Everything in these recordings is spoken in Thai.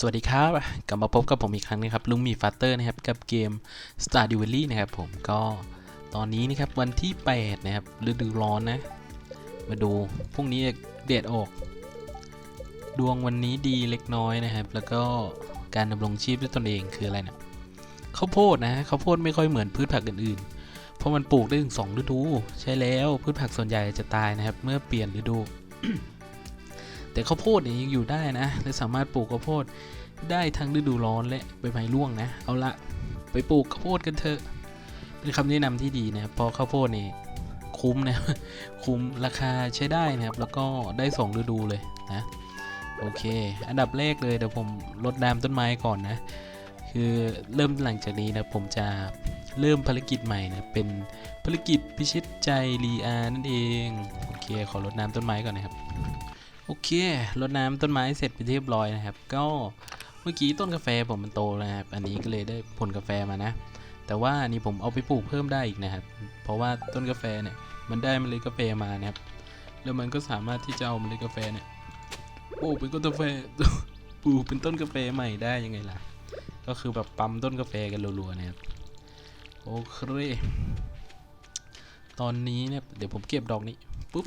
สวัสดีครับ กลับมาพบกับผมอีกครั้งนะครับลุงมีฟัตเตอร์นะครับ กับเกม Star d u e l l y นะครับผมก็ตอนนี้นะครับวันที่ 8 นะครับฤดูร้อนนะ มาดูพรุ่งนี้เดดออก ดวงวันนี้ดีเล็กน้อยนะครับ แล้วก็การดำรงชีพด้วยตนเองคืออะไรนะข้าวโพดนะข้าวโพดไม่ค่อยเหมือนพืชผักอื่นๆ เพราะมันปลูกได้ถึงสองฤดู ใช่แล้วพืชผักส่วนใหญ่จะตายนะครับ เมื่อเปลี่ยนฤดู แต่ข้าวโพดเนี่ยยังอยู่ได้นะและสามารถปลูกข้าวโพดได้ทั้งฤดูร้อนและใบไม้ร่วงนะ เอาละไปปลูกข้าวโพดกันเถอะ เป็นคำแนะนำที่ดีนะครับเพราะข้าวโพดนี่คุ้มนะคุ้มราคาใช้ได้นะครับ แล้วก็ได้สองฤดูเลยนะโอเค อันดับแรกเลยเดี๋ยวผมรดน้ำต้นไม้ก่อนนะ คือเริ่มหลังจากนี้นะผมจะเริ่มภารกิจใหม่นะ เป็นภารกิจพิชิตใจรีอานั่นเอง โอเค ขอรดน้ำต้นไม้ก่อนนะครับ โอเครดน้ำต้นไม้เสร็จไปเรียบร้อยนะครับ ก็เมื่อกี้ต้นกาแฟผมมันโตนะครับ อันนี้ก็เลยได้ผลกาแฟมานะ แต่ว่าอันนี้ผมเอาไปปลูกเพิ่มได้อีกนะครับ เพราะว่าต้นกาแฟเนี่ยมันได้เมล็ดกาแฟมานะครับ แล้วมันก็สามารถที่จะเอาเมล็ดกาแฟเนี่ยปลูกเป็นต้นกาแฟปลูกเป็นต้นกาแฟใหม่ได้ยังไงล่ะ ก็คือแบบปั๊มต้นกาแฟกันรัวๆนะครับ โอเค ตอนนี้เนี่ยเดี๋ยวผมเก็บดอกนี้ปุ๊บ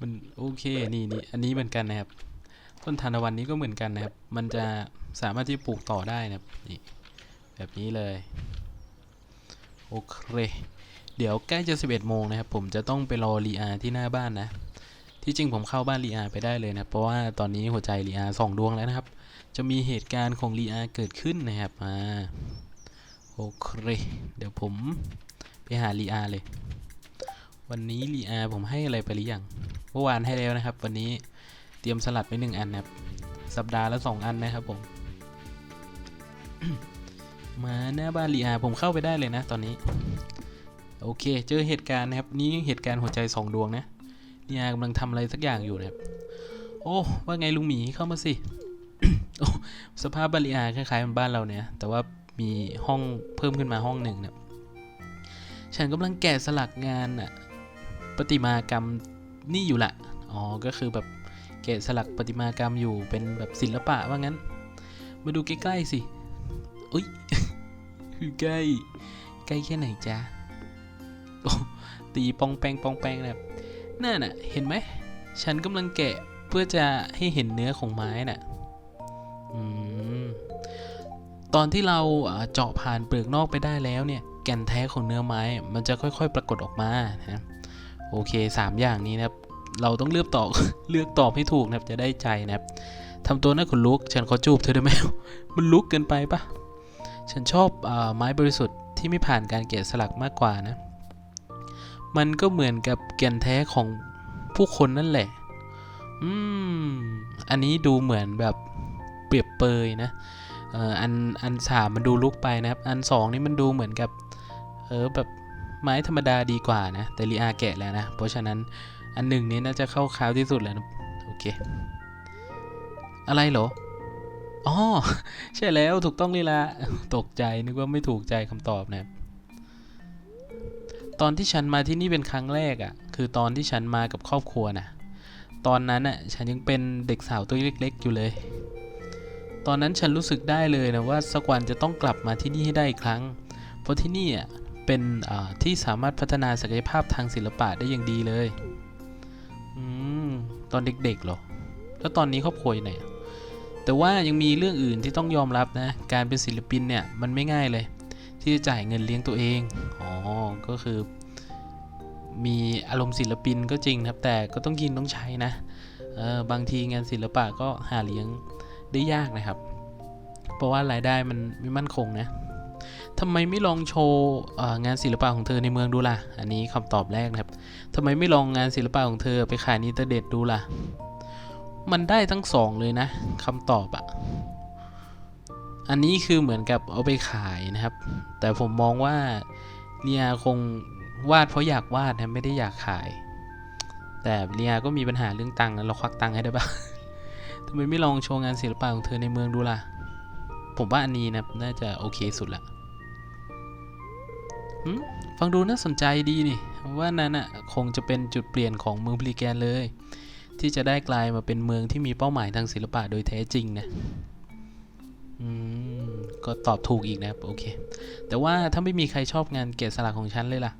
มันโอเคนี่นี่อันนี้เหมือนกันนะครับ ต้นทานตะวันนี้ก็เหมือนกันนะครับ มันจะสามารถที่ปลูกต่อได้นะครับนี่แบบนี้เลยโอเคเดี๋ยวใกล้จะ 11 โมงนะครับ ผมจะต้องไปรอรีอาที่หน้าบ้านนะ ที่จริงผมเข้าบ้านรีอาไปได้เลยนะเพราะว่าตอนนี้หัวใจรีอาสองดวงแล้วนะครับ จะมีเหตุการณ์ของรีอาเกิดขึ้นนะครับอ่าโอเคเดี๋ยวผมไปหารีอาเลย วันนี้รีอาผมให้อะไรไปหรือยังเมื่อวานให้แล้วนะครับ วันนี้เตรียมสลัดไปหนึ่งอันนะครับ สัปดาห์ละสองอันนะครับผมมาหน้าบ้านรีอาผมเข้าไปได้เลยนะตอนนี้ โอเค เจอเหตุการณ์นะครับ นี่เหตุการณ์หัวใจสองดวงนะรีอากำลังทำอะไรสักอย่างอยู่นะครับ โอ้ว่าไงลุงหมีเข้ามาสิสภาพบ้านรีอาคล้ายๆมันบ้านเราเนี่ย แต่ว่ามีห้องเพิ่มขึ้นมาห้องหนึ่งนะฉันกำลังแกะสลักงานอะ ประติมากรรมนี่อยู่ละอ๋อก็คือแบบแกะสลักประติมากรรมอยู่เป็นแบบศิลปะว่างั้น มาดูใกล้ๆสิอุ้ยใกล้ใกล้แค่ไหนจ๊ะโอ้ตีปองแปงปองแปงนะครับนั่นน่ะเห็นไหมฉันกำลังแกะเพื่อจะให้เห็นเนื้อของไม้น่ะอืมตอนที่เราอ่าเจาะผ่านเปลือกนอกไปได้แล้วเนี่ยแก่นแท้ของเนื้อไม้ มันจะค่อย ๆ ปรากฏออกมานะ โอเค 3 อย่างนี้นะครับ เราต้องเลือกตอบเลือกตอบให้ถูกนะครับจะได้ใจนะครับทำตัวน่าขนลุกฉันขอจูบเธอได้ไหมมันลุกเกินไปปะฉันชอบอไม้บริสุทธิ์ที่ไม่ผ่านการแกะสลักมากกว่านะ มันก็เหมือนกับแก่นแท้ของผู้คนนั่นแหละ อืม อันนี้ดูเหมือนแบบเปรียบเปยนะอันอันสามมันดูลุกไปนะครับ อันสองนี่มันดูเหมือนกับ เออแบบ ไม้ธรรมดาดีกว่านะ แต่ลีอาแกะแล้วนะ เพราะฉะนั้นอันหนึ่งนี้น่าจะเข้าคาวที่สุดแล้วนะโอเค อะไรเหรออ๋อใช่แล้วถูกต้องลยละตกใจนึกว่าไม่ถูกใจคำตอบนะตอนที่ฉันมาที่นี่เป็นครั้งแรกอะ่ะ คือตอนที่ฉันมากับครอบครัวนะตอนนั้นอะฉันยังเป็นเด็กสาวตัวเล็กๆอยู่เลย ตอนนั้นฉันรู้สึกได้เลยนะว่าสักวันจะต้องกลับมาที่นี่ให้ได้อีกครั้ง เพราะที่นี่อะ เป็นที่สามารถพัฒนาศักยภาพทางศิลปะได้อย่างดีเลยอตอนเด็กๆหรอ แล้วตอนนี้ครอบครัวอยู่ไหน แต่ว่ายังมีเรื่องอื่นที่ต้องยอมรับนะ การเป็นศิลปินเนี่ยมันไม่ง่ายเลย ที่จะจ่ายเงินเลี้ยงตัวเอง อ๋อ ก็คือ มีอารมณ์ศิลปินก็จริงครับ แต่ก็ต้องกินต้องใช้นะ เออบางทีงานศิลปะก็หาเลี้ยงได้ยากนะครับ เพราะว่ารายได้มันไม่มั่นคงนะ ทำไมไม่ลองโชว์งานศิลปะของเธอในเมืองดูล่ะ อันนี้คำตอบแรกนะครับทำไมไม่ลองงานศิลปะของเธอไปขายในอินเทอร์เน็ตดูล่ะ มันได้ทั้งสองเลยนะคำตอบอะอันนี้คือเหมือนกับเอาไปขายนะครับ แต่ผมมองว่าเนียคงวาดเพราะอยากวาดนะไม่ได้อยากขาย แต่เนียก็มีปัญหาเรื่องตังค์เราควักตังค์ให้ได้ปะทำไมไม่ลองโชว์งานศิลปะของเธอในเมืองดูล่ะ ผมว่าอันนี้นะน่าจะโอเคสุดละ ฟังดูน่าสนใจดีนี่ ว่านั่นน่ะคงจะเป็นจุดเปลี่ยนของเมืองพลีแกนเลย ที่จะได้กลายมาเป็นเมืองที่มีเป้าหมายทางศิลปะโดยแท้จริงนะอืมก็ตอบถูกอีกนะครับโอเค แต่ว่าถ้าไม่มีใครชอบงานแกะสลักของฉันเลยล่ะ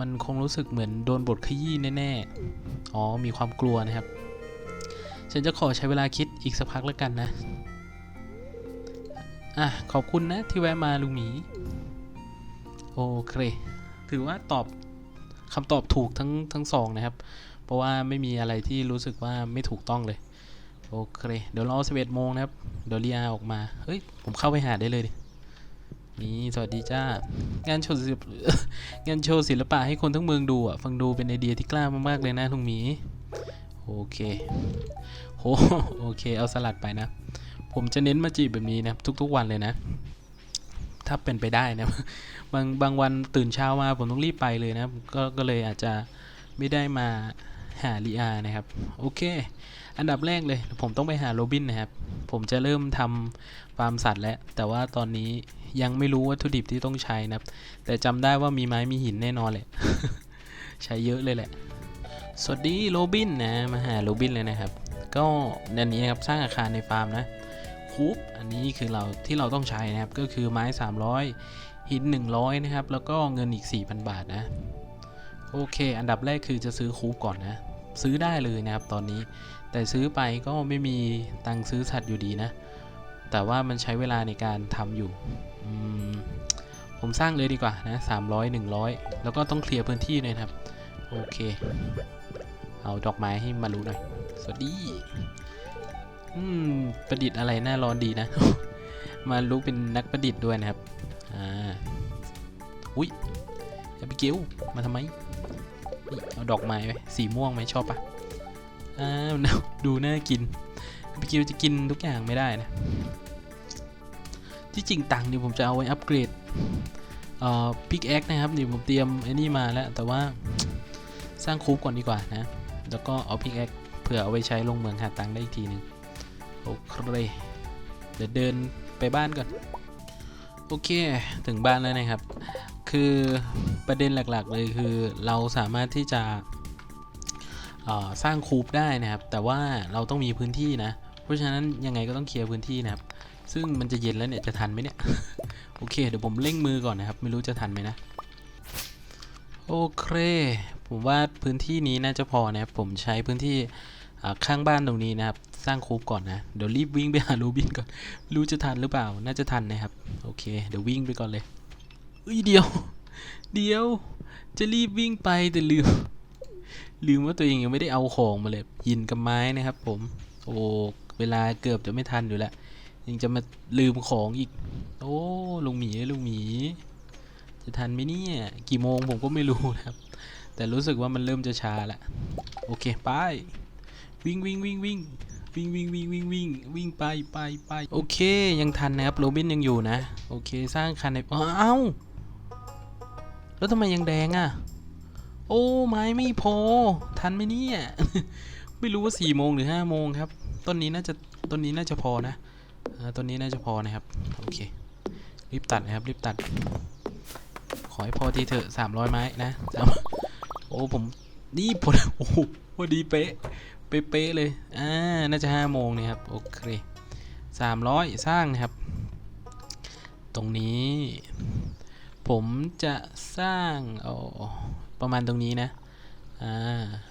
มันคงรู้สึกเหมือนโดนบทขยี้แน่ๆ อ๋อมีความกลัวนะครับ ฉันจะขอใช้เวลาคิดอีกสักพักแล้วกันนะ อะขอบคุณนะที่แวะมาลุงหมี อเค ถือว่าตอบคำตอบถูกทั้งทั้งสองนะครับ เพราะว่าไม่มีอะไรที่รู้สึกว่าไม่ถูกต้องเลย โอเค เดี๋ยวรอ11โมงนะครับ เดี๋ยวเรียออกมา เฮ้ย ผมเข้าไปหาได้เลยดินี่สวัสดีจ้างานโชว์ศิลปงานโชว์ศิลปะให้คนทั้งเมืองดูอะ ฟังดูเป็นไอเดียที่กล้ามากๆเลยนะลุงหมี โอเคโหโอเค เอาสลัดไปนะ ผมจะเน้นมาจีบแบบนี้นะ ทุกๆวันเลยนะ ถ้าเป็นไปได้นะบางบางวันตื่นเช้ามาผมต้องรีบไปเลยนะก็ก็เลยอาจจะไม่ได้มาหาลีอานะครับ โอเค อันดับแรกเลย ผมต้องไปหาโรบินนะครับ ผมจะเริ่มทำฟาร์มสัตว์แล้ว แต่ว่าตอนนี้ยังไม่รู้วัตถุดิบที่ต้องใช้นะครับ แต่จำได้ว่ามีไม้มีหินแน่นอนเลยใช้เยอะเลยแหละ สวัสดีโรบินนะ มาหาโรบินเลยนะครับ ก็นันนี้นะครับสร้างอาคารในฟาร์มนะ คูปอันนี้คือเราที่เราต้องใช้นะครับ ก็คือไม้ 300 หิน 100 นะครับ แล้วก็เงินอีก 4,000 บาทนะ โอเค อันดับแรกคือจะซื้อคูปก่อนนะ ซื้อได้เลยนะครับตอนนี้ แต่ซื้อไปก็ไม่มีตังค์ซื้อสัตว์อยู่ดีนะ แต่ว่ามันใช้เวลาในการทำอยู่ผมสร้างเลยดีกว่านะ 300 100 แล้วก็ต้องเคลียร์พื้นที่ด้วยนะครับ โอเค เอาดอกไม้ให้มารู้หน่อย สวัสดี อืม ประดิษฐ์อะไรน่าร้อนดีนะ มารู้เป็นนักประดิษฐ์ด้วยนะครับ อ่า อุ้ยแอบิเกลมาทำไม นี่เอาดอกไม้ไว้สีม่วงไหมชอบปะอ้าวน่าดูน่ากินแอบิเกลจะกินทุกอย่างไม่ได้นะ ที่จริงตังค์เนี่ยผมจะเอาไว้อัปเกรดเอ่อพิกแอคนะครับนี่ผมเตรียมไอ้นี่มาแล้ว แต่ว่าสร้างคูปก่อนดีกว่านะ แล้วก็เอาพิกแอคเผื่อเอาไว้ใช้ลงเมืองหาตังค์ได้อีกทีหนึง โอเคเดี๋ยวเดินไปบ้านก่อน โอเค ถึงบ้านแล้วนะครับ คือประเด็นหลักๆเลยคือเราสามารถที่จะสร้างคูปได้นะครับ แต่ว่าเราต้องมีพื้นที่นะ เพราะฉะนั้นยังไงก็ต้องเคลียร์พื้นที่นะครับ ซึ่งมันจะเย็นแล้วเนี่ยจะทันไหมเนี่ย โอเค เดี๋ยวผมเร่งมือก่อนนะครับ ไม่รู้จะทันไหมนะ โอเค ผมว่าพื้นที่นี้น่าจะพอนะครับ ผมใช้พื้นที่ ข้างบ้านตรงนี้นะครับ สร้างคูปก่อนนะ เดี๋ยวรีบวิ่งไปหาโรบินก่อน รู้จะทันหรือเปล่า น่าจะทันนะครับ โอเค เดี๋ยววิ่งไปก่อนเลยเอ้ยเดียว เดียว จะรีบวิ่งไปแต่ลืม ลืมว่าตัวเองยังไม่ได้เอาของมาเลยหินกับไม้นะครับ ผม โอ้ เวลาเกือบจะไม่ทันอยู่แล้ว ยังจะมาลืมของอีก โอ้ลุงหมีลุงหมี จะทันไหมเนี่ย กี่โมงผมก็ไม่รู้นะครับ แต่รู้สึกว่ามันเริ่มจะช้าละ โอเค ไป วิ่งวิ่งวิ่งวิ่งวิ่งวิ่งวิ่งวิ่งวิ่งวิ่งไปไปไปโอเคยังทันนะครับโรบินยังอยู่นะ โอเคสร้างคันในอ้าวแล้วทำไมยังแดงอะ โอ้ไม้ไม่พอ ทันไหมเนี่ยไม่รู้ว่าสี่โมงหรือห้าโมงครับต้นนี้น่าจะต้นนี้น่าจะพอนะต้นนี้น่าจะพอนะครับโอเครีบตัดนะครับรีบตัด ขอให้พอทีเถอะสามร้อยไม้นะสามโอ้ผมนี่พอโอ้โหพอดีเป๊ะ เป๊ะๆเลย อ่า น่าจะห้าโมงเนี่ยครับ โอเคสามร้อยสร้างนะครับ ตรงนี้ ผมจะสร้างเอาประมาณตรงนี้นะ อ่า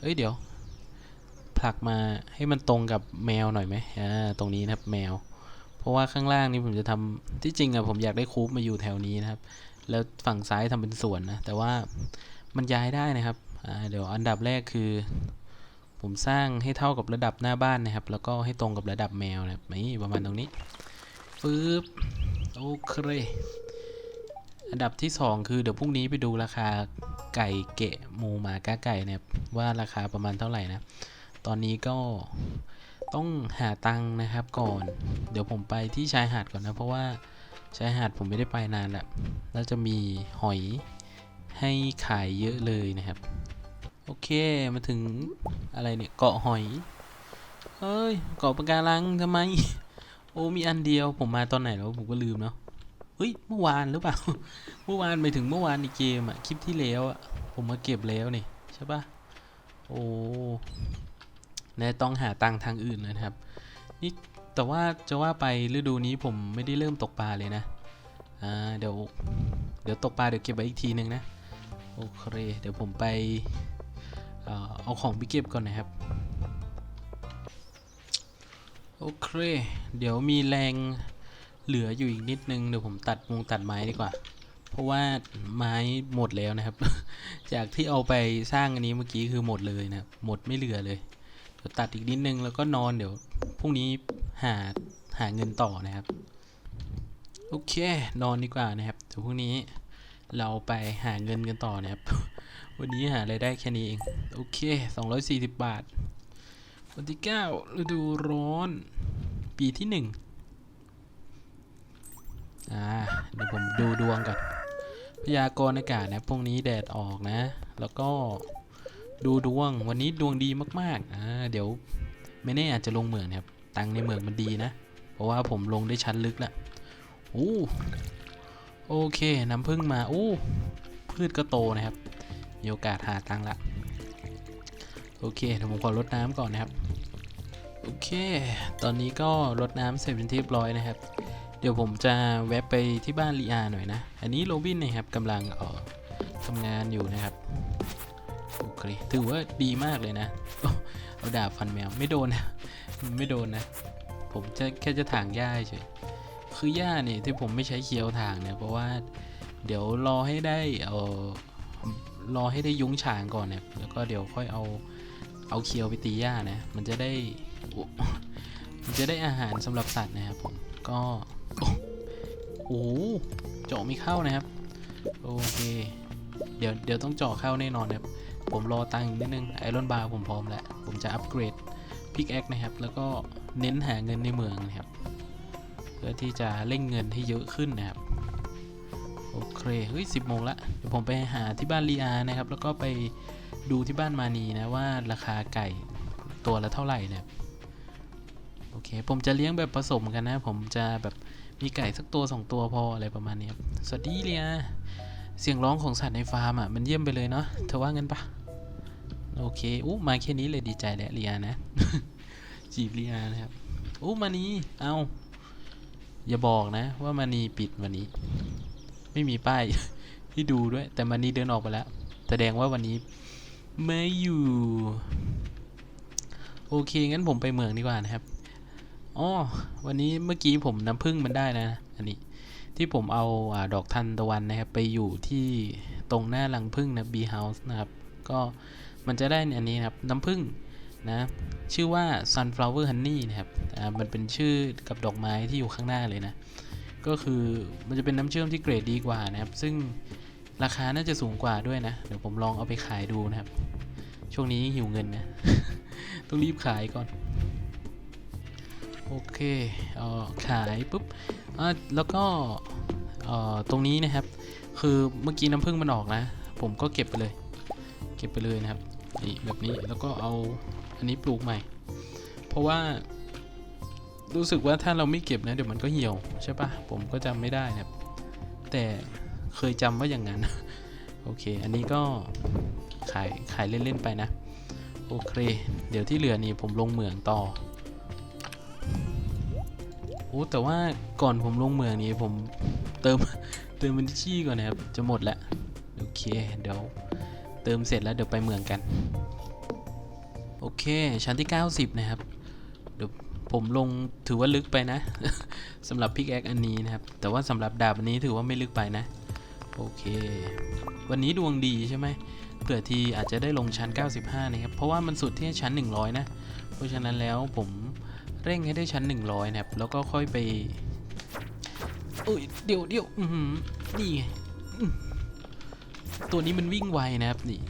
เอ้ย เดี๋ยว ผลักมาให้มันตรงกับแมวหน่อยไหมอ่า ตรงนี้นะครับแมว เพราะว่าข้างล่างนี่ผมจะทำที่จริงอะผมอยากได้คูปมาอยู่แถวนี้นะครับ แล้วฝั่งซ้ายทำเป็นสวนนะ แต่ว่ามันย้ายได้นะครับ อ่า เดี๋ยวอันดับแรกคือ ผมสร้างให้เท่ากับระดับหน้าบ้านนะครับ แล้วก็ให้ตรงกับระดับแมวนะครับนี่ประมาณตรงนี้ปึ๊บโอเคอันดับที่สองคือเดี๋ยวพรุ่งนี้ไปดูราคาไก่เกะหมูหมากาไก่นะครับว่าราคาประมาณเท่าไหร่นะ ตอนนี้ก็ต้องหาตังค์นะครับก่อน เดี๋ยวผมไปที่ชายหาดก่อนนะ เพราะว่าชายหาดผมไม่ได้ไปนานแล้วแล้วจะมีหอยให้ขายเยอะเลยนะครับ โอเค มาถึงอะไรเนี่ยเกาะหอยเฮ้ยเกาะปะการังทำไม โอ้มีอันเดียวผมมาตอนไหนแล้วผมก็ลืมเนาะเฮ้ยเมื่อวานหรือเปล่า เมื่อวานไปถึงเมื่อวานในเกมอะคลิปที่แล้วอะผมมาเก็บแล้วนี่ใช่ปะโอ้แน่ต้องหาตังค์ทางอื่นเลยนะครับ นี่แต่ว่าจะว่าไปฤดูนี้ผมไม่ได้เริ่มตกปลาเลยนะ อ่าเดี๋ยวเดี๋ยวตกปลาเดี๋ยวเก็บไว้อีกทีนึงนะ โอเค เดี๋ยวผมไป เอาของไปเก็บก่อนนะครับ โอเค เดี๋ยวมีแรงเหลืออยู่อีกนิดนึง เดี๋ยวผมตัดมงตัดไม้ดีกว่า เพราะว่าไม้หมดแล้วนะครับ จากที่เอาไปสร้างอันนี้เมื่อกี้คือหมดเลยนะหมดไม่เหลือเลยเดี๋ยวตัดอีกนิดนึงแล้วก็นอนเดี๋ยวพรุ่งนี้หาหาเงินต่อนะครับ โอเค นอนดีกว่านะครับเดี๋ยวพรุ่งนี้เราไปหาเงินกันต่อนะครับ วันนี้หาไรายได้แค่นี้เอง โอเค 240 บาท วันที่ 9 ฤดูร้อน ปีที่ 1 อ่า เดี๋ยวผมดูดวงก่อน พยากรณ์อากาศนะพรุ่งนี้แดดออกนะ แล้วก็ดูดวง วันนี้ดวงดีมากๆ อ่า เดี๋ยวไม่แน่อาจจะลงเหมืองนะครับ ตังในเหมืองมันดีนะ เพราะว่าผมลงได้ชั้นลึกแล้วโอ้โอเค น้ำพึ่งมา โอ้ พืชก็โตนะครับ มีโอกาสหาตังค์ละ โอเคเดี๋ยวผมขอรดน้ำก่อนนะครับ โอเค ตอนนี้ก็รดน้ำเสร็จเป็นที่เรียบร้อยนะครับ เดี๋ยวผมจะแวะไปที่บ้านลีอาหน่อยนะ อันนี้โรบินนะครับกำลังเออทำงานอยู่นะครับ โอเค ถือว่าดีมากเลยนะ เอาดาบฟันแมวไม่โดนนะ ไม่โดนนะ ผมจะแค่จะถางหญ้าเฉยคือหญ้าเนี่ยที่ผมไม่ใช้เคียวถางเนี่ยเพราะว่าเดี๋ยวรอให้ได้เออ รอให้ได้ยุ้งฉางก่อนเนี่ยแล้วก็เดี๋ยวค่อยเอาเอาเคียวไปตีหญ้านะมันจะได้มันจะได้อาหารสำหรับสัตว์นะครับผมก็โอ้โอ้โหเจาะไม่เข้านะครับโอเค เดี๋ยวเดี๋ยวต้องเจาะเข้าแน่นอนนะครับผมรอตังค์นิดนึงไอรอนบาร์ผมพร้อมแล้ว ผมจะอัปเกรดพิกแอคนะครับ แล้วก็เน้นหาเงินในเมืองนะครับ เพื่อที่จะเร่งเงินให้เยอะขึ้นนะครับ โอเค เฮ้ยสิบโมงละ เดี๋ยวผมไปหาที่บ้านลีอานะครับ แล้วก็ไปดูที่บ้านมานีนะว่าราคาไก่ตัวละเท่าไหร่นะครับโอเค ผมจะเลี้ยงแบบผสมกันนะ ผมจะแบบมีไก่สักตัวสองตัวพออะไรประมาณนี้สวัสดีเลียเสียงร้องของสัตว์ในฟาร์มอะมันเยี่ยมไปเลยเนาะ เธอว่างั้นปะโอเคอู้มาแค่นี้เลยดีใจแล้วเลียนะ จีบเลียนะครับอู้มานีเอาอย่าบอกนะว่ามานีปิดวันนี้ ไม่มีป้ายที่ดูด้วย แต่มานีเดินออกไปแล้ว แสดงว่าวันนี้ไม่อยู่ โอเค งั้นผมไปเมืองดีกว่านะครับอ๋อวันนี้เมื่อกี้ผมน้ำผึ้งมันได้นะ อันนี้ ที่ผมเอาอดอกทันตะวันนะครับ ไปอยู่ที่ตรงหน้ารังผึ้งนะบีเฮาส์นะครับ ก็มันจะได้อันนี้นะครับ น้ำผึ้งนะ ชื่อว่า sunflower honey นะครับ อ่า มันเป็นชื่อกับดอกไม้ที่อยู่ข้างหน้าเลยนะ ก็คือมันจะเป็นน้ำเชื่อมที่เกรดดีกว่านะครับ ซึ่งราคาน่าจะสูงกว่าด้วยนะ เดี๋ยวผมลองเอาไปขายดูนะครับ ช่วงนี้หิวเงินนะ ต้องรีบขายก่อน โอเคเออขายปุ๊บอ่าแล้วก็เอ่อตรงนี้นะครับ คือเมื่อกี้น้ำผึ้งมันออกนะ ผมก็เก็บไปเลย เก็บไปเลยนะครับ นี่แบบนี้ แล้วก็เอาอันนี้ปลูกใหม่ เพราะว่า รู้สึกว่าถ้าเราไม่เก็บนะเดี๋ยวมันก็เหี่ยวใช่ปะผมก็จำไม่ได้นะครับแต่เคยจำว่าอย่างนั้น โอเค อันนี้ก็ขายขายเล่นๆไปนะ โอเค เดี๋ยวที่เหลือนี่ผมลงเหมืองต่อโอ้แต่ว่าก่อนผมลงเหมืองนี้ผมเติมเติมบัญชีก่อนนะครับ จะหมดแล้วโอเค เดี๋ยวเติมเสร็จแล้วเดี๋ยวไปเมืองกัน โอเค ชั้นที่ 90 นะครับ เดี๋ยว ผมลงถือว่าลึกไปนะ สำหรับพิกแอคอันนี้นะครับ แต่ว่าสำหรับดาบอันนี้ถือว่าไม่ลึกไปนะ โอเค วันนี้ดวงดีใช่ไหมเผื่อทีอาจจะได้ลงชั้น 95 นะครับ เพราะว่ามันสุดที่ชั้น 100 นะ เพราะฉะนั้นแล้วผมเร่งให้ได้ชั้น 100 นะครับ แล้วก็ค่อยไปเอ้ยเดี๋ยวเดี๋ยวอือหือนี่ไงตัวนี้มันวิ่งไวนะครับนี่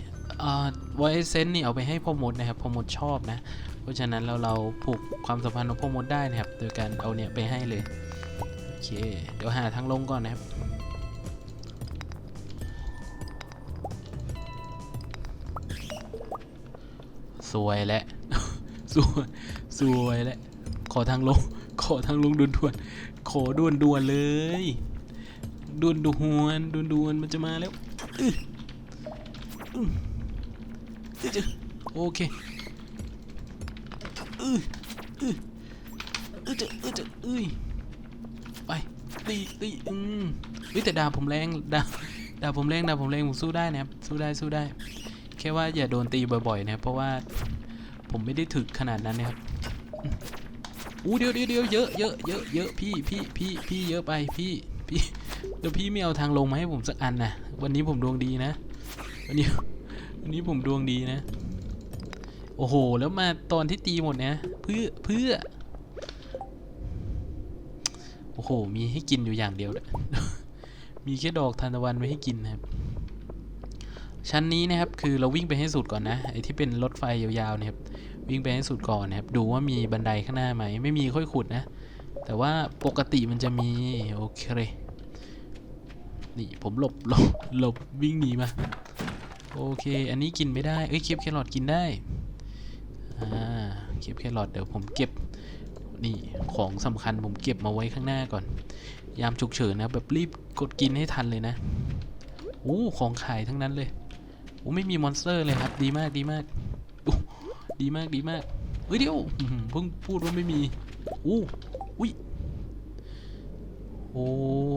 อ่าไวเซนนี่เอาไปให้พ่อมดนะครับพ่อมดชอบนะ เพราะฉะนั้นเราเราผูกความสัมพันธ์ของพ่อมดได้นะครับ โดยการเอาเนี่ยไปให้เลย โอเค เดี๋ยวหาทางลงก่อนนะครับ สวยแล้วสวยสวยแล้วขอทางลง ขอทางลงด่วนๆขอด่วนด่วนๆเลยด่วนด่วนด่วนด่วนมันจะมาแล้ว โอเค อื้ออื้ออจะเออจะเอ้ยไปตีตีอืมเฮ้ยแต่ดาผมแรงดาดาผมแรงดาผมแรงผมสู้ได้นะครับสู้ได้สู้ได้ แค่ว่าอย่าโดนตีบ่อยๆนะครับเพราะว่าผมไม่ได้ถึกขนาดนั้นนะครับอู้เดี๋ยวเดี๋ยวเดี๋ยวเยอะเยอะเยอะเยอะพี่พี่พี่พี่เยอะไปพี่พี่เดี๋ยวพี่ไม่เอาทางลงมาให้ผมสักอันนะวันนี้ผมดวงดีนะ วันนี้วันนี้ผมดวงดีนะ โอ้โห แล้วมาตอนที่ตีหมดเนี่ยเพื่อเพื่อ โอ้โห มีให้กินอยู่อย่างเดียวเลยมีแค่ดอกทานตะวันไว้ให้กินนะครับ ชั้นนี้นะครับคือเราวิ่งไปให้สุดก่อนนะไอ้ที่เป็นรถไฟยาวๆนะครับวิ่งไปให้สุดก่อนนะครับ ดูว่ามีบันไดข้างหน้าไหม ไม่มีค่อยขุดนะ แต่ว่าปกติมันจะมี โอเค นี่ผมหลบหลบหลบวิ่งหนีมา โอเค อันนี้กินไม่ได้ เอ้ยเคปแครอทกินได้ อ่าเคปแครอทเดี๋ยวผมเก็บนี่ของสำคัญผมเก็บมาไว้ข้างหน้าก่อน ยามฉุกเฉินนะแบบรีบกดกินให้ทันเลยนะโอ้ของขายทั้งนั้นเลยโอ้ไม่มีมอนสเตอร์เลยครับ ดีมากดีมากดีมากดีมากเฮ้ยเดี๋ยวเพิ่งพูดว่าไม่มีอู้อุ้ยโอ้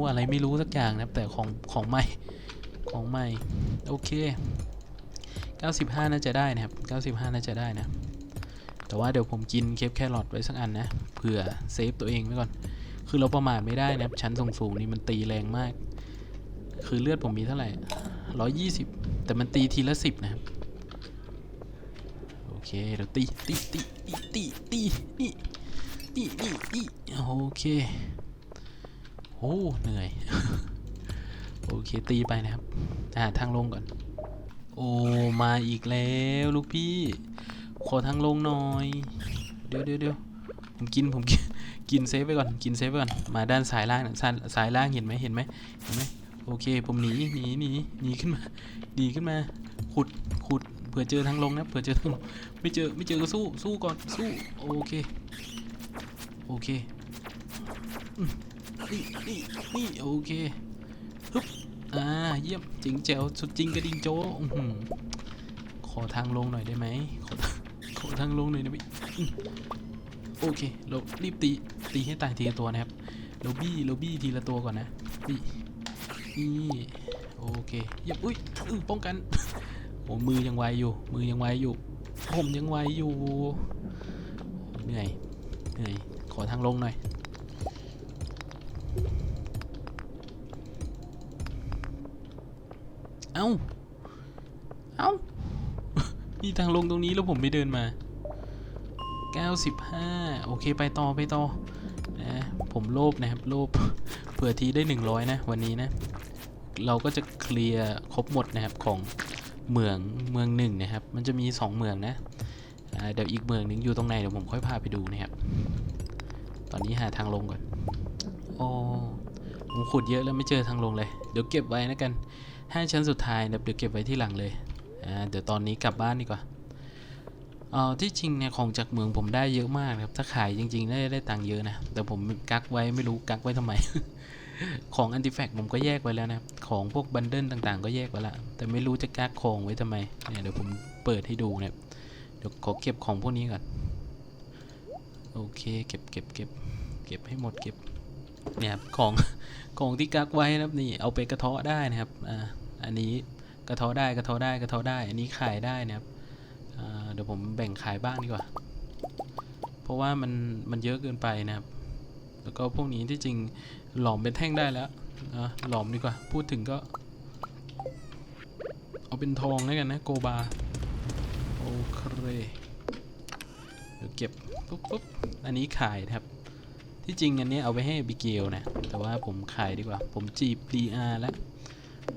อะไรไม่รู้สักอย่างนะแต่ของของใหม่ของใหม่โอเค 95 น่าจะได้นะครับ 95 น่าจะได้นะ แต่ว่าเดี๋ยวผมกินเคปแครอทไว้สักอันนะเผื่อเซฟตัวเองไว้ก่อน คือเราประมาทไม่ได้นะชั้นสูงๆนี่มันตีแรงมาก คือเลือดผมมีเท่าไหร่120แต่มันตีทีละ10นะครับโอเคเดี๋ยวตีตีตีตีตีตีนี่นี่นี่นี่โอเคโอ้เหนื่อยโอเคตีไปนะครับอ่าทางลงก่อน โอ้มาอีกแล้วลูกพี่ ขอทางลงหน่อย เดี๋ยวเดี๋ยวเดี๋ยวผมกินผมกินกินเซฟไปก่อนกินเซฟไปก่อนมาด้านสายล่างน่ะสายสายล่างเห็นไหมเห็นไหมเห็นไหมโอเค ผมหนีหนีหนีหนีขึ้นมาหนีขึ้นมาขุดขุดเผื่อเจอทางลงนะเผื่อเจอทางลงไม่เจอไม่เจอก็สู้สู้ก่อนสู้โอเคโอเคนี่นี่นี่โอเคฮึบอ่าเยี่ยมจริงแจ๋วสุดจริงกระดิ่งโจ้ขอทางลงหน่อยได้ไหมขอ ขอทางลงหน่อยได้ไหมอื้อโอเค เรารีบตี ตีให้ตายทีละตัวนะครับเราบี้เราบี้ทีละตัวก่อนนะนี่นี่โอเคเยี่ยมอุ้ยอือป้องกันโอ้มือยังไวอยู่ มือยังไวอยู่ ผมยังไวอยู่ เหนื่อย เหนื่อย ขอทางลงหน่อย เอาเอ้า มีทางลงตรงนี้แล้วผมไม่เดินมา 95 โอเคไปต่อไปต่อนะผมโลภนะครับโลภเผื่อทีได้ 100 นะ วันนี้นะ เราก็จะเคลียร์ครบหมดนะครับของเมืองเมืองหนึ่งนะครับ มันจะมี 2 เมืองนะเดี๋ยวอีกเมืองหนึ่งอยู่ตรงไหนเดี๋ยวผมค่อยพาไปดูนะครับ ตอนนี้หาทางลงก่อนโอ้ผมขุดเยอะแล้วไม่เจอทางลงเลย เดี๋ยวเก็บไว้นะกันห้ชั้นสุดท้ายนะเดี๋ยวเก็บไว้ที่หลังเลย อ่าเดี๋ยวตอนนี้กลับบ้านดีกว่าเอ่อที่จริงเนี่ยของจากเมืองผมได้เยอะมากครับ ถ้าขายจริง ๆ ได้ได้ตังค์เยอะนะ แต่ผมกักไว้ไม่รู้กักไว้ทำไม ของอันติแฟกผมก็แยกไว้แล้วนะ ของพวกบันเดิลต่างๆ ก็แยกไว้ละแต่ไม่รู้จะกักของไว้ทำไมเนี่ยเดี๋ยวผมเปิดให้ดูนะครับเดี๋ยวขอเก็บของพวกนี้ก่อนโอเคเก็บเก็บเก็บเก็บให้หมดเก็บเนี่ยของของที่กักไว้นะครับนี่เอาไปกระเทาะได้นะครับอ่าอันนี้ ระเทาะได้กระเทาะได้กระเทาะได้ อันนี้ขายได้นะครับเดี๋ยวผมแบ่งขายบ้างดีกว่า เพราะว่ามันมันเยอะเกินไปนะครับ แล้วก็พวกนี้ที่จริงหลอมเป็นแท่งได้แล้วหลอมดีกว่า พูดถึงก็ เอาเป็นทองแล้วกันนะโกบาโอเคเดี๋ยวเก็บปุ๊บปุ๊บอันนี้ขายนะครับ ที่จริงอันนี้เอาไปให้บิเกลนะ แต่ว่าผมขายดีกว่า ผมจีบ DR แล้ว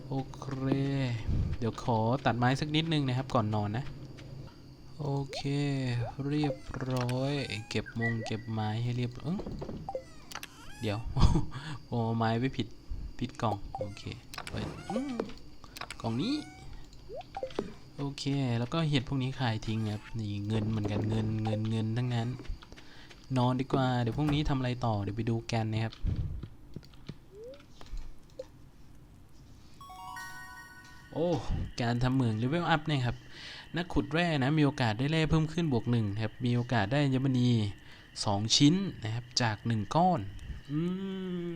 โอเค เดี๋ยวขอตัดไม้สักนิดนึงนะครับก่อนนอนนะ โอเค เรียบร้อย เก็บมงเก็บไม้ให้เรียบเอยเดี๋ยวโอ้ไม้ไปผิดผิดกล่องโอเคไปกล่องนี้ โอเค แล้วก็เห็ดพวกนี้ขายทิ้งครับนี่เงินเหมือนกันเงินเงินเงินทั้งนั้น นอนดีกว่าเดี๋ยวพรุ่งนี้ทำอะไรต่อเดี๋ยวไปดูกันนะครับ โอ้ การทำเหมืองเลเวลอัพเนี่ยครับ นักขุดแร่นะมีโอกาสได้แร่เพิ่มขึ้นบวกหนึ่งครับ มีโอกาสได้อัญมณี2ชิ้นนะครับจาก1ก้อนอืม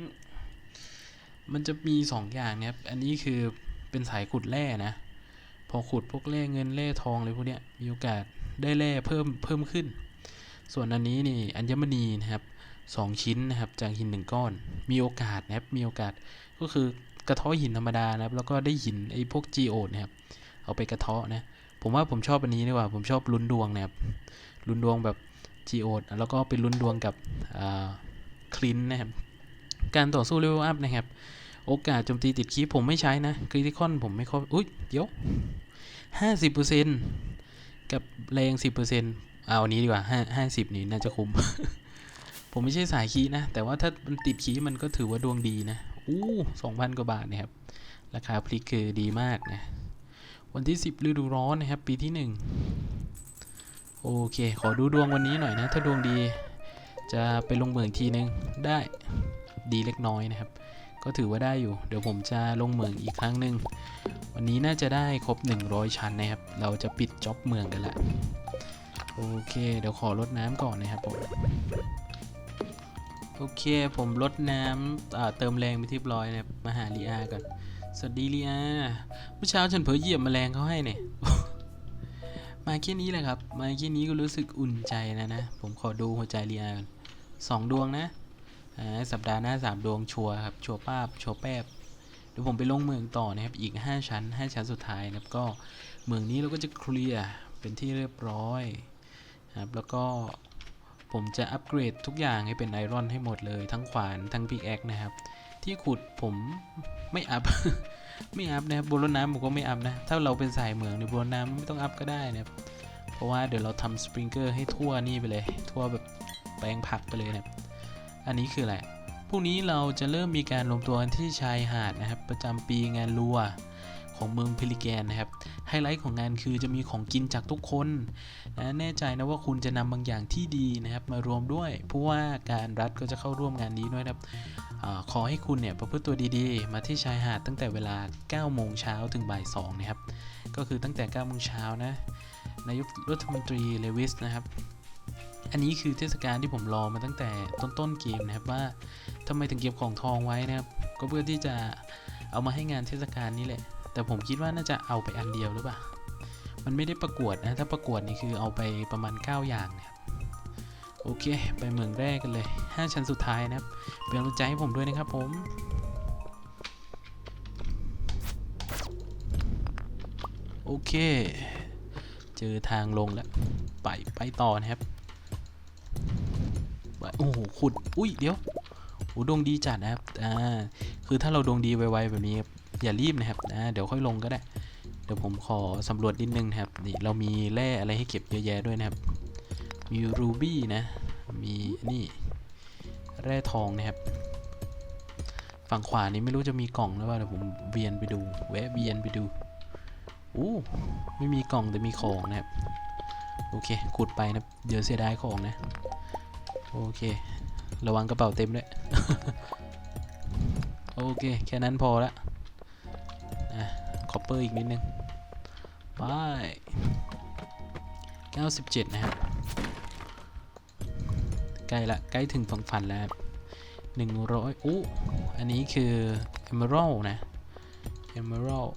มันจะมี2อย่างนะครับ อันนี้คือเป็นสายขุดแร่นะ พอขุดพวกแร่เงินแร่ทองอะไรพวกเนี้ยมีโอกาสได้แร่เพิ่มเพิ่มขึ้น ส่วนอันนี้นี่อัญมณีนะครับสองชิ้นนะครับจากหินหนึ่งก้อน มีโอกาสนะครับมีโอกาสก็คือ กระเทาะหินธรรมดานะครับ แล้วก็ได้หินไอ้พวกจีโอดนะครับ เอาไปกระเทาะนะ ผมว่าผมชอบอันนี้ดีกว่า ผมชอบลุ้นดวงนะครับ ลุ้นดวงแบบจีโอด แล้วก็ไปลุ้นดวงกับคลินนะครับ การต่อสู้เลเวลอัพนะครับ โอกาสโจมตีติดคีย์ผมไม่ใช้นะคริติคอนผมไม่ค่อยอุ้ยเดี๋ยวห้าสิบเปอร์เซ็นต์กับแรงสิบเปอร์เซ็นต์เอาอันนี้ดีกว่าห้าห้าสิบนี่น่าจะคุ้มผมไม่ใช่สายคีนะ แต่ว่าถ้ามันติดคีมันก็ถือว่าดวงดีนะอู้สองพันกว่าบาทนะครับ ราคาพลิกคือดีมากนะ วันที่ 10 ฤดูร้อนนะครับ ปีที่ 1 โอเค ขอดูดวงวันนี้หน่อยนะ ถ้าดวงดีจะไปลงเหมืองทีนึงได้ดีเล็กน้อยนะครับ ก็ถือว่าได้อยู่ เดี๋ยวผมจะลงเหมืองอีกครั้งหนึ่ง วันนี้น่าจะได้ครบ 100 ชั้นนะครับ เราจะปิดจ็อบเมืองกันละ โอเค เดี๋ยวขอลดน้ำก่อนนะครับผม โอเคผมลดน้ำเติมแรงไปที่ร้อยนะครับมาหาลีอาก่อน สวัสดีลีอาเมื่อเช้าฉันเผลอเหยียบแมลงเขาให้เนี่ยมาแค่นี้แหละครับ มาแค่นี้ก็รู้สึกอุ่นใจแล้วนะ ผมขอดูหัวใจลีอาก่อนสองดวงนะสัปดาห์หน้าสามดวงชัวครับ ชัวป้าบชัวแป๊บเดี๋ยวผมไปลงเมืองต่อนะครับ อีก 5 ชั้น 5 ชั้นสุดท้ายนะครับ ก็เมืองนี้เราก็จะเคลียร์เป็นที่เรียบร้อยนะครับ แล้วก็ ผมจะอัปเกรดทุกอย่างให้เป็นไอรอนให้หมดเลย ทั้งขวานทั้งพิกแอคนะครับ ที่ขุดผมไม่อัพ ไม่อัพนะครับบนรถน้ำผมก็ไม่อัพนะ ถ้าเราเป็นสายเหมืองในบนน้ำไม่ต้องอัพก็ได้นะครับเพราะว่าเดี๋ยวเราทำสปริงเกอร์ให้ทั่วนี่ไปเลย ทั่วแบบแปลงผักไปเลยนะครับอันนี้คืออะไรพรุ่งนี้เราจะเริ่มมีการรวมตัวกันที่ชายหาดนะครับ ประจำปีงานรัว ของเมืองพิลิแกนนะครับ ไฮไลท์ของงานคือจะมีของกินจากทุกคนนะแน่ใจนะว่าคุณจะนำบางอย่างที่ดีนะครับมารวมด้วยเพราะว่าการรัฐก็จะเข้าร่วมงานนี้ด้วยนะครับอขอให้คุณเนี่ยประพฤติตัวดีๆ มาที่ชายหาดตั้งแต่เวลา 9 โมงเช้าถึงบ่าย2นะครับ ก็คือตั้งแต่ 9 โมงเช้านะนายกรัฐมนตรีเลวิสนะครับอันนี้คือเทศกาลที่ผมรอมาตั้งแต่ต้นๆเกมนะครับว่าทำไมถึงเก็บของทองไว้นะครับ ก็เพื่อที่จะเอามาให้งานเทศกาลนี้แหละ แต่ผมคิดว่าน่าจะเอาไปอันเดียวหรือเปล่า มันไม่ได้ประกวดนะ ถ้าประกวดนี่คือเอาไปประมาณ 9 อย่างนะครับ โอเค ไปเมืองแรกกันเลย 5 ชั้นสุดท้ายนะครับ เป็นกำลังใจให้ผมด้วยนะครับผมโอเค เจอทางลงแล้ว ไป ไปต่อนะครับ โอ้โห ขุด อุ้ย เดี๋ยวโอ้ดวงดีจัดนะครับ อ่า คือถ้าเราดวงดีไวๆแบบนี้ อย่ารีบนะครับอ่าเดี๋ยวค่อยลงก็ได้ เดี๋ยวผมขอสำรวจนิดนึงนะครับนี่เรามีแร่อะไรให้เก็บเยอะแยะด้วยนะครับ มีรูบี้นะ มีนี่แร่ทองนะครับ ฝั่งขวานี้ไม่รู้จะมีกล่องหรือเปล่าเดี๋ยวผมเวียนไปดูแวะเวียนไปดูอู้ไม่มีกล่องแต่มีของนะครับโอเคขุดไปนะเดี๋ยวเสียดายของนะโอเค ระวังกระเป๋าเต็มด้วยโอเค แค่นั้นพอละ ปอร์อีกนิดนึงไป97 นะครับ ใกล้ละ ใกล้ถึงฝั่งฝันแล้วหนึ่งร้อยอู้อันนี้คือ Emerald นะ Emerald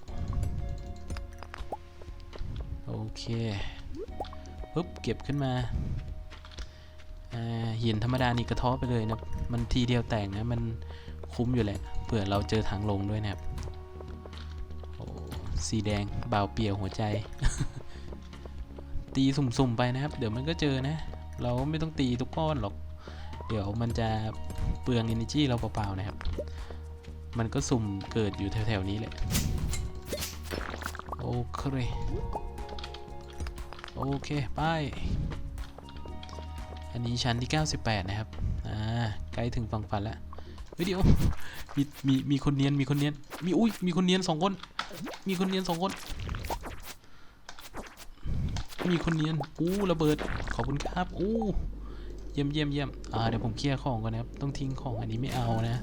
โอเคปุ๊บ เก็บขึ้นมาหินธรรมดานี่กระท้อไปเลยนะ มันทีเดียวแตกนะ มันคุ้มอยู่แหละเผื่อเราเจอทางลงด้วยนะครับโอ้ สีแดงเบาเปียวหัวใจ ตีสุ่มๆไปนะครับ เดี๋ยวมันก็เจอนะ เราไม่ต้องตีทุกก้อนหรอก เดี๋ยวมันจะเปลือง energy เราเปล่าๆนะครับ มันก็สุ่มเกิดอยู่แถวๆนี้แหละ โอเค โอเค ไป อันนี้ชั้นที่ 98 นะครับ อ่า ใกล้ถึงฝั่งฝันแล้ว เดี๋ยวมีมีมีคนเนียนมีคนเนียนมีอุ้ยมีคนเนียนสองคน มีคนเนียนสองคน มีคนเนียนอู้ระเบิดขอบคุณครับอู้เยี่ยมเยี่ยมเยี่ยมอ่าเดี๋ยวผมเคลียร์ของก่อนนะครับต้องทิ้งของอันนี้ไม่เอานะ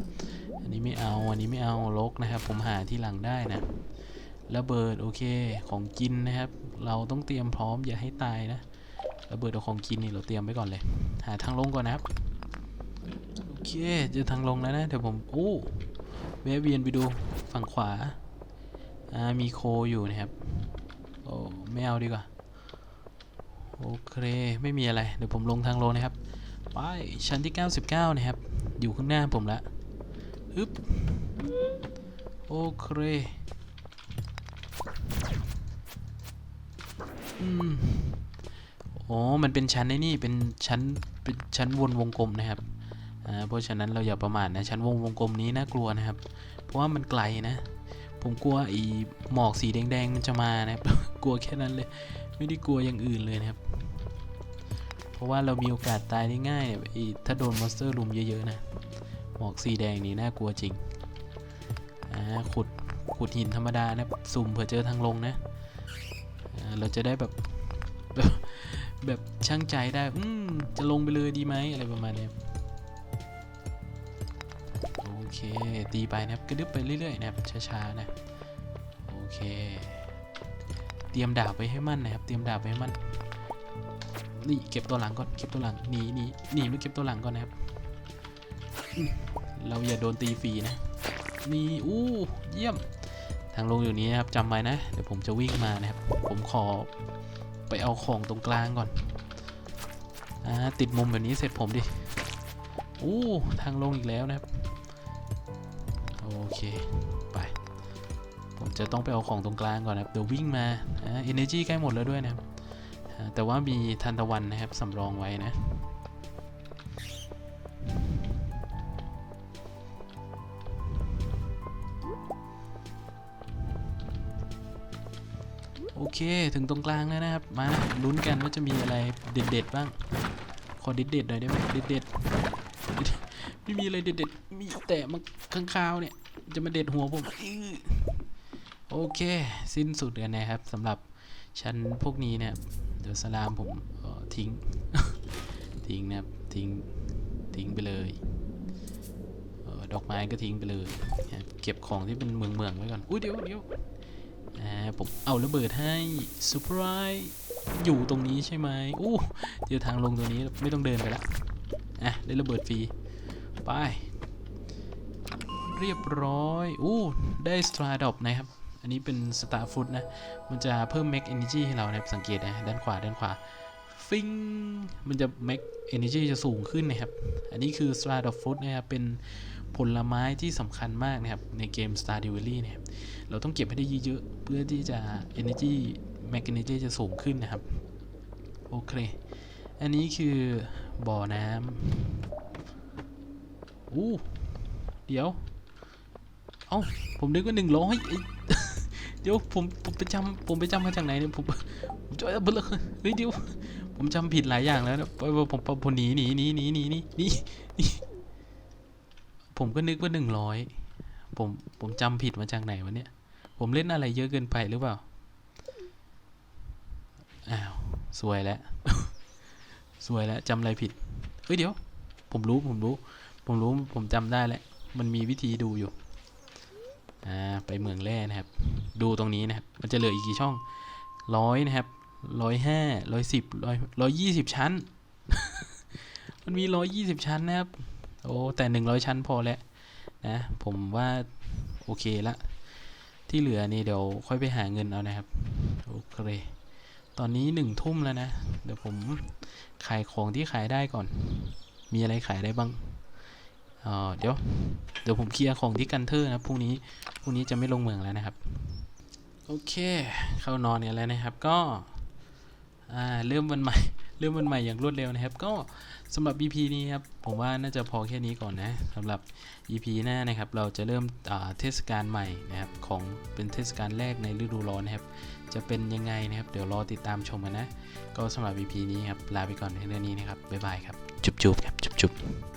อันนี้ไม่เอาอันนี้ไม่เอาลกนะครับ ผมหาที่หลังได้นะระเบิดโอเคของกินนะครับ เราต้องเตรียมพร้อมอย่าให้ตายนะระเบิดเอาของกินนี่เราเตรียมไว้ก่อนเลย หาทางลงก่อนนะครับ เคเจอทางลงแล้วนะ เดี๋ยวผมโอ้แวะเวียนไปดูฝั่งขวา อ่า มีโคอยู่นะครับ โอ้ไม่เอาดีกว่า โอเค ไม่มีอะไร เดี๋ยวผมลงทางลงนะครับ ไป ชั้นที่ 99 นะครับ อยู่ข้างหน้าผมละฮึบโอเคอืมอ๋อ มันเป็นชั้นไอ้นี่ เป็นชั้น เป็นชั้นวนวงกลมนะครับ เพราะฉะนั้นเราอย่าประมาทนะชั้นวงวงกลมนี้น่ากลัวนะครับ เพราะว่ามันไกลนะ ผมกลัวไอีหมอกสีแดงๆมันจะมานะครับกลัวแค่นั้นเลย ไม่ได้กลัวอย่างอื่นเลยนะครับ เพราะว่าเรามีโอกาสตายได้ง่ายเนี่ยไอ้ถ้าโดนมอนสเตอร์ลุมเยอะๆนะหมอกสีแดงนี่น่ากลัวจริงอ่าขุดขุดหินธรรมดานะสุ่มเผื่อเจอทางลงนะเราจะได้แบบแบบช่างใจได้ อืมจะลงไปเลยดีไหมอะไรประมาณนี้ เคตีไปนะครับกระดึบไปเรื่อยๆนะครับช้าๆนะโอเค เตรียมดาบไว้ให้มั่นนะครับ เตรียมดาบไว้ให้มั่นนี่เก็บตัวหลังก่อนเก็บตัวหลังหนีหนีหนีไม่เก็บตัวหลังก่อนนะครับ เราอย่าโดนตีฟรีนะนี่อู้เยี่ยมทางลงอยู่นี้นะครับจำไว้นะเดี๋ยวผมจะวิ่งมานะครับ ผมขอไปเอาของตรงกลางก่อนอ่าติดมุมแบบนี้เสร็จผมดิอู้ทางลงอีกแล้วนะครับ เค ไป ผมจะต้องไปเอาของตรงกลางก่อนนะครับเดี๋ยววิ่งมาอ่า energy ใกล้หมดแล้วด้วยนะครับแต่ว่ามีทันตะวันนะครับสำรองไว้นะโอเค ถึงตรงกลางแล้วนะครับ มาลุ้นกันว่าจะมีอะไรเด็ดๆบ้าง ขอเด็ดๆหน่อยได้ไหมเด็ดๆ ไม่มีอะไรเด็ดๆ มีแต่มาข้างคาวเนี่ย จะมาเด็ดหัวผมโอเคสิ้นสุดกันนะครับสำหรับชั้นพวกนี้เนี่ยเดี๋ยวสลามผมออทิ้ง ทิ้งนะครับทิ้งทิ้งไปเลยเออดอกไม้ก็ทิ้งไปเลยเก็บของที่เป็นเมืองเมืองไว้ก่อนอุ้ยเดี๋ยวเดี๋ยวผมเอาระเบิดให้เซอร์ไพรส์อยู่ตรงนี้ใช่ไหมอู้เดี๋ยวทางลงตัวนี้ไม่ต้องเดินไปละอะได้ระเบิดฟรีไป เรียบร้อย อู้ได้สตราดอปนะครับ อันนี้เป็นสตาร์ฟุตนะ มันจะเพิ่ม Max Energy ให้เรานะครับ สังเกตนะ ด้านขวา ด้านขวา ฟิง มันจะ Max Energy จะสูงขึ้นนะครับ อันนี้คือ s t r a d of Food นะครับ เป็นผลไม้ที่สำคัญมากนะครับ ในเกม Stardew Valley นะครับ เราต้องเก็บให้ได้เยอะๆ เพื่อที่จะ energy max energy จะสูงขึ้นนะครับ โอเค อันนี้คือบ่อน้ำอู้เดี๋ยว เอ้าผมนึกว่าหนึ่งร้อยเดี๋ยวผมผมไปจำผมไปจำมาจากไหนเนี่ยผมผมจะเบลอเฮ้ยเดี๋ยวผมจำผิดหลายอย่างแล้วนะผมผมหนีหนีหนีหนีหนีหนีหนีผมก็นึกว่าหนึ่งร้อยผมผมจำผิดมาจากไหนวะเนี่ย ผมเล่นอะไรเยอะเกินไปหรือเปล่าอ้าวสวยแล้วสวยแล้วจำอะไรผิดเฮ้ยเดี๋ยว ผมรู้ผมรู้ ผมรู้ผมจำได้แล้วมันมีวิธีดูอยู่ อ่าไปเมืองแร่นะครับ ดูตรงนี้นะครับ มันจะเหลืออีกกี่ช่องร้อยนะครับร้อยห้าร้อยสิบร้อยร้อยยี่สิบชั้น มันมีร้อยยี่สิบชั้นนะครับ โอ้แต่หนึ่งร้อยชั้นพอแล้วนะ ผมว่าโอเคละ ที่เหลือนี่เดี๋ยวค่อยไปหาเงินเอานะครับ โอเค ตอนนี้หนึ่งทุ่มแล้วนะ เดี๋ยวผมขายของที่ขายได้ก่อน มีอะไรขายได้บ้าง เอ่อเดี๋ยวเดี๋ยวผมเคลียร์ของที่กันเทอร์นะพรุ่งนี้พรุ่งนี้จะไม่ลงเมืองแล้วนะครับ โอเค เข้านอนกันแล้วนะครับก็อ่าเริ่มวันใหม่เริ่มวันใหม่อย่างรวดเร็วนะครับ ก็สำหรับ EP นี้ครับผมว่าน่าจะพอแค่นี้ก่อนนะสำหรับ EP หน้านะครับ เราจะเริ่มเทศกาลใหม่นะครับของเป็นเทศกาลแรกในฤดูร้อนนะครับ จะเป็นยังไงนะครับ เดี๋ยวรอติดตามชมกันนะ ก็สำหรับ EP นี้ครับลาไปก่อนในเรื่องนี้นะครับบ๊ายบายครับจุ๊บๆครับจุ๊บๆ